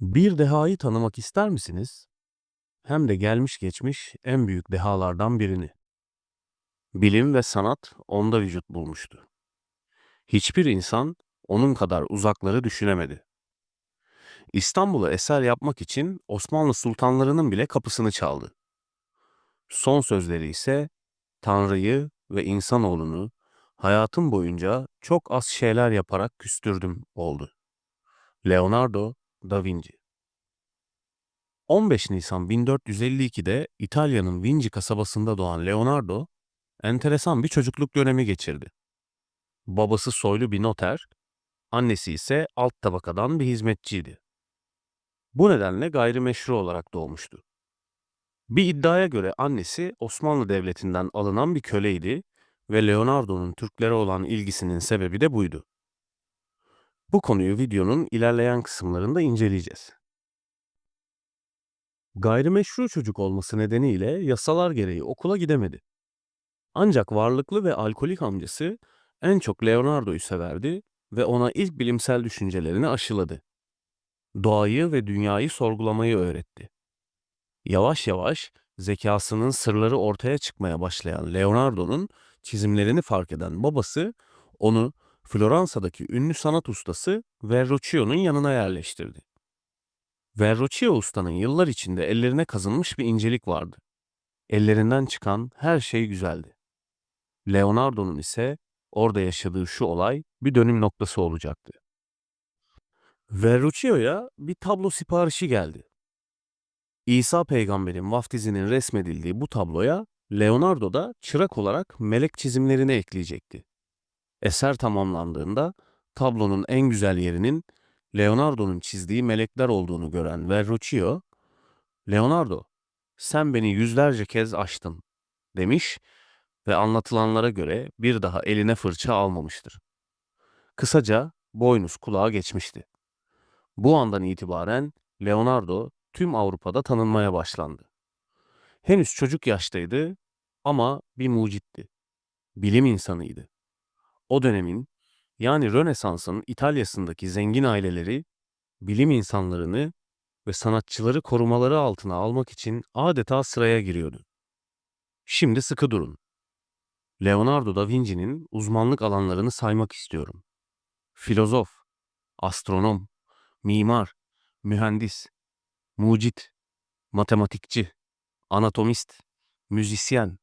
Bir dehayı tanımak ister misiniz? Hem de gelmiş geçmiş en büyük dehalardan birini. Bilim ve sanat onda vücut bulmuştu. Hiçbir insan onun kadar uzakları düşünemedi. İstanbul'a eser yapmak için Osmanlı sultanlarının bile kapısını çaldı. Son sözleri ise Tanrı'yı ve insanoğlunu hayatım boyunca çok az şeyler yaparak küstürdüm oldu. Leonardo da Vinci 15 Nisan 1452'de İtalya'nın Vinci kasabasında doğan Leonardo, enteresan bir çocukluk dönemi geçirdi. Babası soylu bir noter, annesi ise alt tabakadan bir hizmetçiydi. Bu nedenle gayrimeşru olarak doğmuştu. Bir iddiaya göre annesi Osmanlı Devleti'nden alınan bir köleydi ve Leonardo'nun Türklere olan ilgisinin sebebi de buydu. Bu konuyu videonun ilerleyen kısımlarında inceleyeceğiz. Gayrimeşru çocuk olması nedeniyle yasalar gereği okula gidemedi. Ancak varlıklı ve alkolik amcası en çok Leonardo'yu severdi ve ona ilk bilimsel düşüncelerini aşıladı. Doğayı ve dünyayı sorgulamayı öğretti. Yavaş yavaş zekasının sırları ortaya çıkmaya başlayan Leonardo'nun çizimlerini fark eden babası onu Floransa'daki ünlü sanat ustası Verrocchio'nun yanına yerleştirdi. Verrocchio ustanın yıllar içinde ellerine kazınmış bir incelik vardı. Ellerinden çıkan her şey güzeldi. Leonardo'nun ise orada yaşadığı şu olay bir dönüm noktası olacaktı. Verrocchio'ya bir tablo siparişi geldi. İsa peygamberin vaftizinin resmedildiği bu tabloya Leonardo da çırak olarak melek çizimlerini ekleyecekti. Eser tamamlandığında tablonun en güzel yerinin Leonardo'nun çizdiği melekler olduğunu gören Verrocchio, Leonardo, sen beni yüzlerce kez aştın demiş ve anlatılanlara göre bir daha eline fırça almamıştır. Kısaca boynuz kulağa geçmişti. Bu andan itibaren Leonardo tüm Avrupa'da tanınmaya başlandı. Henüz çocuk yaştaydı ama bir mucitti. Bilim insanıydı. O dönemin yani Rönesans'ın İtalya'sındaki zengin aileleri bilim insanlarını ve sanatçıları korumaları altına almak için adeta sıraya giriyordu. Şimdi sıkı durun. Leonardo da Vinci'nin uzmanlık alanlarını saymak istiyorum. Filozof, astronom, mimar, mühendis, mucit, matematikçi, anatomist, müzisyen,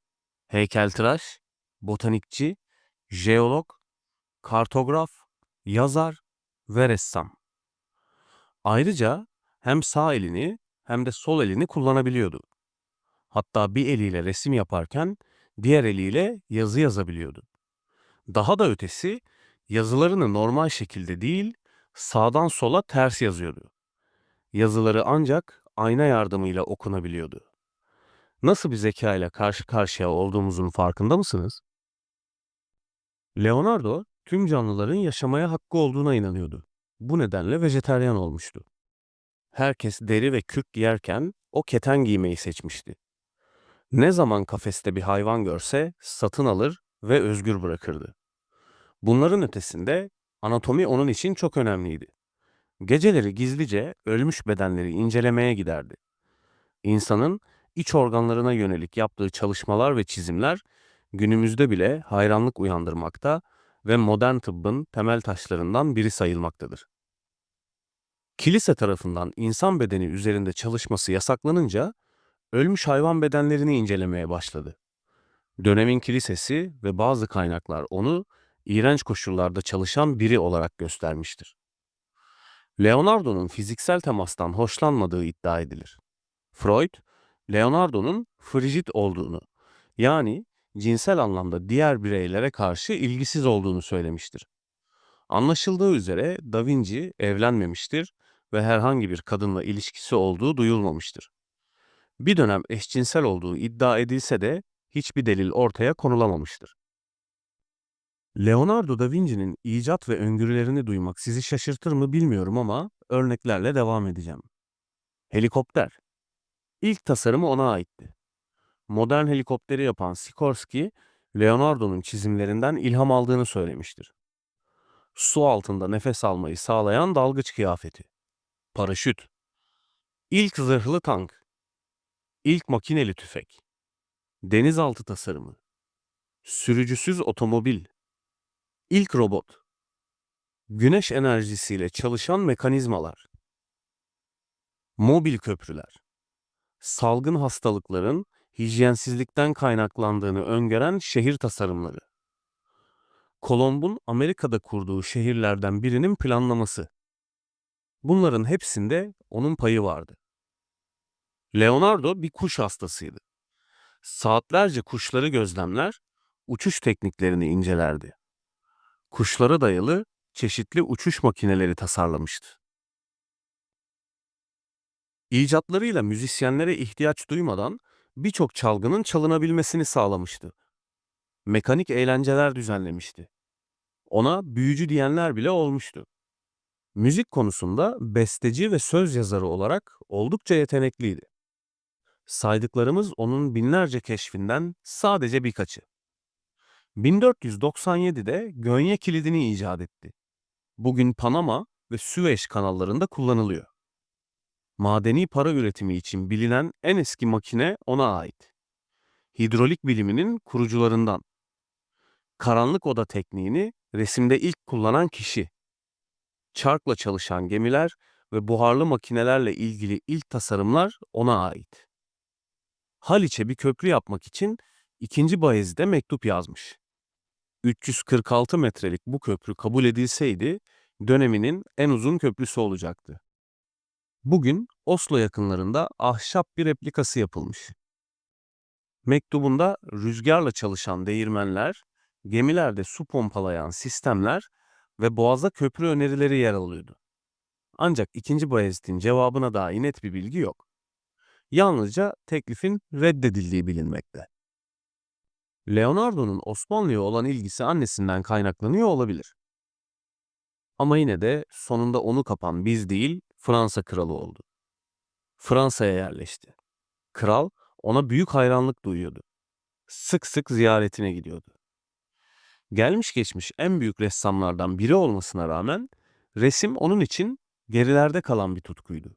heykeltıraş, botanikçi, jeolog, kartograf, yazar ve ressam. Ayrıca hem sağ elini hem de sol elini kullanabiliyordu. Hatta bir eliyle resim yaparken diğer eliyle yazı yazabiliyordu. Daha da ötesi yazılarını normal şekilde değil, sağdan sola ters yazıyordu. Yazıları ancak ayna yardımıyla okunabiliyordu. Nasıl bir zeka ile karşı karşıya olduğumuzun farkında mısınız? Leonardo tüm canlıların yaşamaya hakkı olduğuna inanıyordu. Bu nedenle vejeteryan olmuştu. Herkes deri ve kürk giyerken o keten giymeyi seçmişti. Ne zaman kafeste bir hayvan görse satın alır ve özgür bırakırdı. Bunların ötesinde anatomi onun için çok önemliydi. Geceleri gizlice ölmüş bedenleri incelemeye giderdi. İnsanın iç organlarına yönelik yaptığı çalışmalar ve çizimler günümüzde bile hayranlık uyandırmakta ve modern tıbbın temel taşlarından biri sayılmaktadır. Kilise tarafından insan bedeni üzerinde çalışması yasaklanınca ölmüş hayvan bedenlerini incelemeye başladı. Dönemin kilisesi ve bazı kaynaklar onu iğrenç koşullarda çalışan biri olarak göstermiştir. Leonardo'nun fiziksel temastan hoşlanmadığı iddia edilir. Freud, Leonardo'nun frigid olduğunu, yani cinsel anlamda diğer bireylere karşı ilgisiz olduğunu söylemiştir. Anlaşıldığı üzere Da Vinci evlenmemiştir ve herhangi bir kadınla ilişkisi olduğu duyulmamıştır. Bir dönem eşcinsel olduğu iddia edilse de hiçbir delil ortaya konulamamıştır. Leonardo da Vinci'nin icat ve öngörülerini duymak sizi şaşırtır mı bilmiyorum ama örneklerle devam edeceğim. Helikopter. İlk tasarımı ona aitti. Modern helikopteri yapan Sikorsky, Leonardo'nun çizimlerinden ilham aldığını söylemiştir. Su altında nefes almayı sağlayan dalgıç kıyafeti. Paraşüt. İlk zırhlı tank. İlk makineli tüfek. Denizaltı tasarımı. Sürücüsüz otomobil. İlk robot. Güneş enerjisiyle çalışan mekanizmalar. Mobil köprüler. Salgın hastalıkların hijyensizlikten kaynaklandığını öngören şehir tasarımları. Kolomb'un Amerika'da kurduğu şehirlerden birinin planlaması. Bunların hepsinde onun payı vardı. Leonardo bir kuş hastasıydı. Saatlerce kuşları gözlemler, uçuş tekniklerini incelerdi. Kuşlara dayalı çeşitli uçuş makineleri tasarlamıştı. İcatlarıyla müzisyenlere ihtiyaç duymadan birçok çalgının çalınabilmesini sağlamıştı. Mekanik eğlenceler düzenlemişti. Ona büyücü diyenler bile olmuştu. Müzik konusunda besteci ve söz yazarı olarak oldukça yetenekliydi. Saydıklarımız onun binlerce keşfinden sadece birkaçı. 1497'de Gönye kilidini icat etti. Bugün Panama ve Süveyş kanallarında kullanılıyor. Madeni para üretimi için bilinen en eski makine ona ait. Hidrolik biliminin kurucularından. Karanlık oda tekniğini resimde ilk kullanan kişi. Çarkla çalışan gemiler ve buharlı makinelerle ilgili ilk tasarımlar ona ait. Haliç'e bir köprü yapmak için 2. Bayezid'e mektup yazmış. 346 metrelik bu köprü kabul edilseydi döneminin en uzun köprüsü olacaktı. Bugün Oslo yakınlarında ahşap bir replikası yapılmış. Mektubunda rüzgarla çalışan değirmenler, gemilerde su pompalayan sistemler ve boğaza köprü önerileri yer alıyordu. Ancak 2. Bayezid'in cevabına dair net bir bilgi yok. Yalnızca teklifin reddedildiği bilinmekte. Leonardo'nun Osmanlı'ya olan ilgisi annesinden kaynaklanıyor olabilir. Ama yine de sonunda onu kapan biz değil, Fransa kralı oldu. Fransa'ya yerleşti. Kral ona büyük hayranlık duyuyordu. Sık sık ziyaretine gidiyordu. Gelmiş geçmiş en büyük ressamlardan biri olmasına rağmen resim onun için gerilerde kalan bir tutkuydu.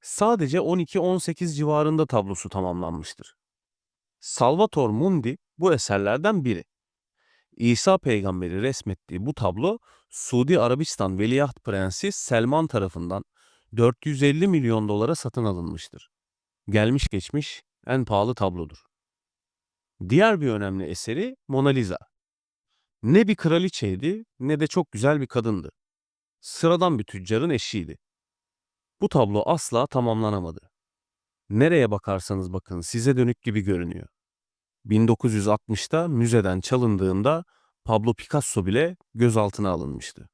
Sadece 12-18 civarında tablosu tamamlanmıştır. Salvator Mundi bu eserlerden biri. İsa peygamberi resmettiği bu tablo Suudi Arabistan Veliaht Prensi Selman tarafından 450 milyon dolara satın alınmıştır. Gelmiş geçmiş en pahalı tablodur. Diğer bir önemli eseri Mona Lisa. Ne bir kraliçeydi ne de çok güzel bir kadındı. Sıradan bir tüccarın eşiydi. Bu tablo asla tamamlanamadı. Nereye bakarsanız bakın size dönük gibi görünüyor. 1960'ta müzeden çalındığında Pablo Picasso bile gözaltına alınmıştı.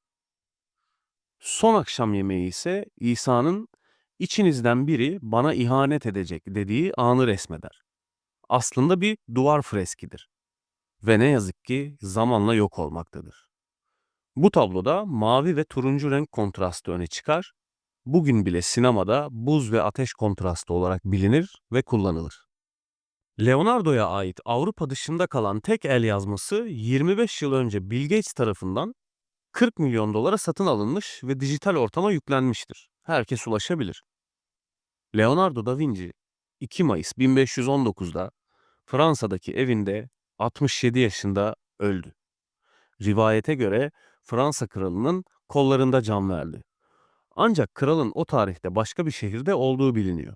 Son akşam yemeği ise İsa'nın içinizden biri bana ihanet edecek dediği anı resmeder. Aslında bir duvar freskidir. Ve ne yazık ki zamanla yok olmaktadır. Bu tabloda mavi ve turuncu renk kontrastı öne çıkar. Bugün bile sinemada buz ve ateş kontrastı olarak bilinir ve kullanılır. Leonardo'ya ait Avrupa dışında kalan tek el yazması 25 yıl önce Bill Gates tarafından 40 milyon dolara satın alınmış ve dijital ortama yüklenmiştir. Herkes ulaşabilir. Leonardo da Vinci 2 Mayıs 1519'da Fransa'daki evinde 67 yaşında öldü. Rivayete göre Fransa kralının kollarında can verdi. Ancak kralın o tarihte başka bir şehirde olduğu biliniyor.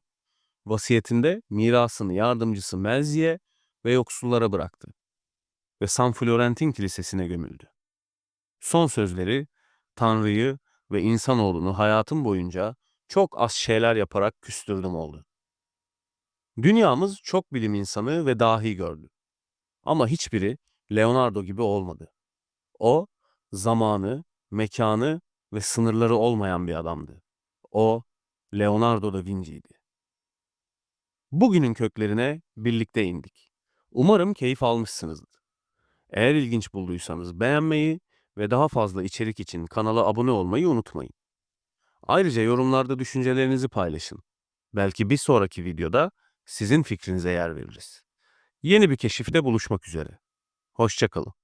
Vasiyetinde mirasını yardımcısı Melzi'ye ve yoksullara bıraktı ve San Florentin Kilisesi'ne gömüldü. Son sözleri Tanrı'yı ve insanoğlunu hayatım boyunca çok az şeyler yaparak küstürdüm oldu. Dünyamız çok bilim insanı ve dahi gördü. Ama hiçbiri Leonardo gibi olmadı. O, zamanı, mekanı ve sınırları olmayan bir adamdı. O, Leonardo da Vinci'ydi. Bugünün köklerine birlikte indik. Umarım keyif almışsınızdır. Eğer ilginç bulduysanız beğenmeyi ve daha fazla içerik için kanala abone olmayı unutmayın. Ayrıca yorumlarda düşüncelerinizi paylaşın. Belki bir sonraki videoda sizin fikrinize yer veririz. Yeni bir keşifte buluşmak üzere. Hoşçakalın.